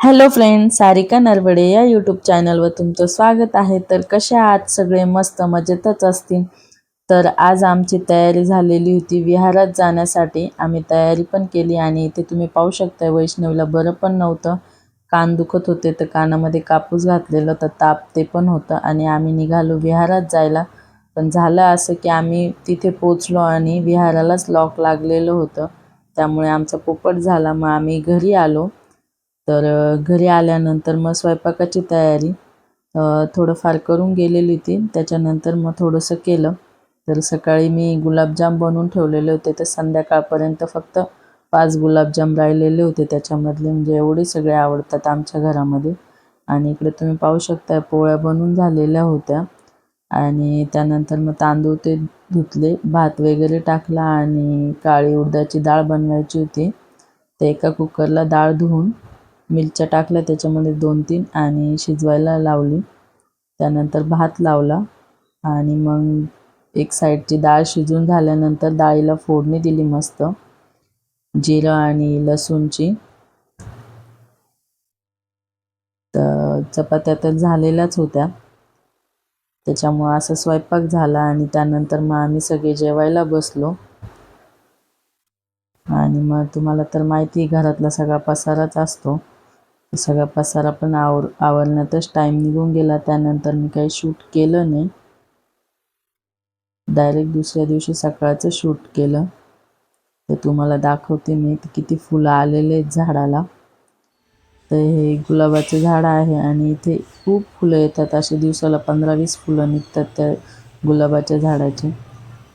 Hello friend Sarika Narwade या YouTube चॅनलवर तुमचं स्वागत आहे. तर कसे आहात? सगळे मस्त मजेतच असतील? तर आज आमची तयारी झालेली होती विहारात जाण्यासाठी. आम्ही तयारी पण केली आणि इथे तुम्ही पाहू शकता वैष्णवीला बरं पण नव्हतं. कान दुखत होते तर कानामध्ये कापूस घातलेलं तर ताप ते पण होतं आणि आम्ही निघालो विहारात जायला. पण झालं असं की आम्ही तिथे पोचलो आणि विहारालाच लॉक लागलेलं होतं. त्यामुळे आमचा पोपट झाला. मग आम्ही घरी आलो. तर घरी आल्यानंतर मग स्वयंपाकाची तयारी थोडंफार करून गेलेली होती. त्याच्यानंतर मग थोडंसं केलं. तर सकाळी मी गुलाबजाम बनवून ठेवलेले होते. तर संध्याकाळपर्यंत फक्त पाच गुलाबजाम राहिलेले होते. त्याच्यामधले म्हणजे एवढे सगळे आवडतात आमच्या घरामध्ये. आणि इकडे तुम्ही पाहू शकता पोळ्या बनवून झालेल्या होत्या. आणि त्यानंतर मग तांदूळ ते धुतले भात वगैरे टाकला आणि काळी उडदाची डाळ बनवायची होती. ते एका कुकरला डाळ धुवून मिरच्या टाकल्या त्याच्यामध्ये दोन तीन आणि शिजवायला लावली. त्यानंतर भात लावला आणि मग एक साईडची डाळ शिजून झाल्यानंतर डाळीला फोडणी दिली मस्त. जिरं आणि लसूणची. तर चपात्या तर झालेल्याच होत्या. त्याच्यामुळं असा स्वयंपाक झाला आणि त्यानंतर मग आम्ही सगळे जेवायला बसलो. आणि मग तुम्हाला तर माहिती घरातला सगळा पसाराच असतो. सगळा पसारा पण आवर आवरण्यातच टाईम निघून गेला. त्यानंतर मी काही शूट केलं नाही. डायरेक्ट दुसऱ्या दिवशी सकाळचं शूट केलं. तर तुम्हाला दाखवते मी ते किती फुलं आलेले आहेत झाडाला. तर हे गुलाबाचं झाड आहे आणि इथे खूप फुलं येतात. असे दिवसाला पंधरा वीस फुलं निघतात त्या गुलाबाच्या झाडाचे.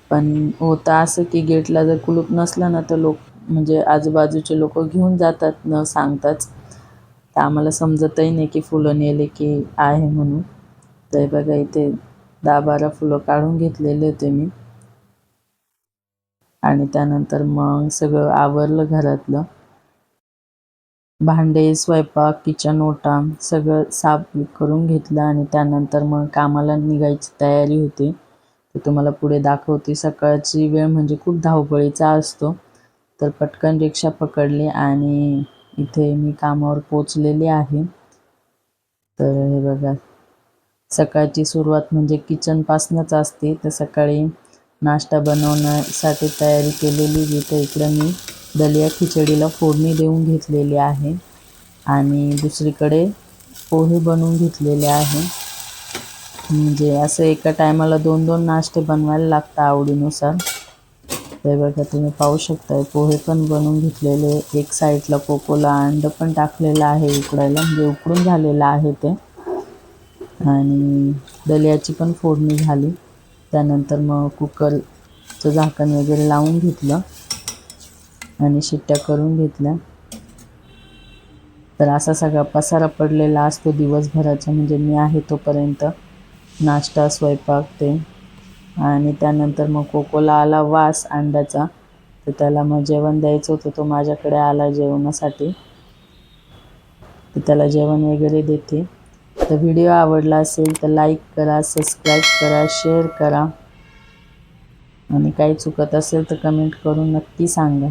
पण होतं असं की गेटला जर कुलूप नसलं ना तर लोक म्हणजे आजूबाजूचे लोक घेऊन जातात न सांगताच. तर आम्हाला समजतही नाही की फुलं नेले की आहे म्हणून. तर बघा इथे दहा बारा फुलं काढून घेतलेले होते मी. आणि त्यानंतर मग सगळं आवरलं घरातलं. भांडे स्वयंपाक किचन ओटा सगळं साफ करून घेतलं आणि त्यानंतर मग कामाला निघायची तयारी होती. ते तुम्हाला पुढे दाखवते. सकाळची वेळ म्हणजे खूप धावपळीचा असतो. तर पटकन रिक्षा पकडली आणि इथे मी कामावर पोचलेले आहे. तर हे बघा सकाळची सुरुवात म्हणजे किचनपासूनच असते. तर सकाळी नाश्ता बनवण्यासाठी तयारी केलेली जिथं इकडं मी दलिया खिचडीला फोडणी देऊन घेतलेली आहे. आणि दुसरीकडे पोहे बनवून घेतलेले आहे. म्हणजे असं एका टायमाला दोन दोन नाश्ते बनवायला लागतात आवडीनुसार. ते बघा तुम्ही पाहू शकताय. पोहे पण बनवून घेतलेले एक साईडला कोकोला अंड पण टाकलेलं आहे उकडायला. म्हणजे उकडून झालेलं आहे ते. आणि दलियाची पण फोडणी झाली. त्यानंतर मग कुकरचं झाकण वगैरे लावून घेतलं. आणि शिट्ट्या करून घेतल्या. तर असा सगळा पसारा पडलेला असतो दिवसभराचा. म्हणजे मी आहे तोपर्यंत नाश्ता स्वयंपाक ते आणि त्यानंतर मग कोकोला आला वास अंड्याचा. तर त्याला मग जेवण द्यायचं होतं तो माझ्याकडे आला जेवणासाठी. तर त्याला जेवण वगैरे देते. तर व्हिडिओ आवडला असेल तर लाईक करा सबस्क्राईब करा शेअर करा. आणि काही चुकत असेल तर कमेंट करून नक्की सांगा.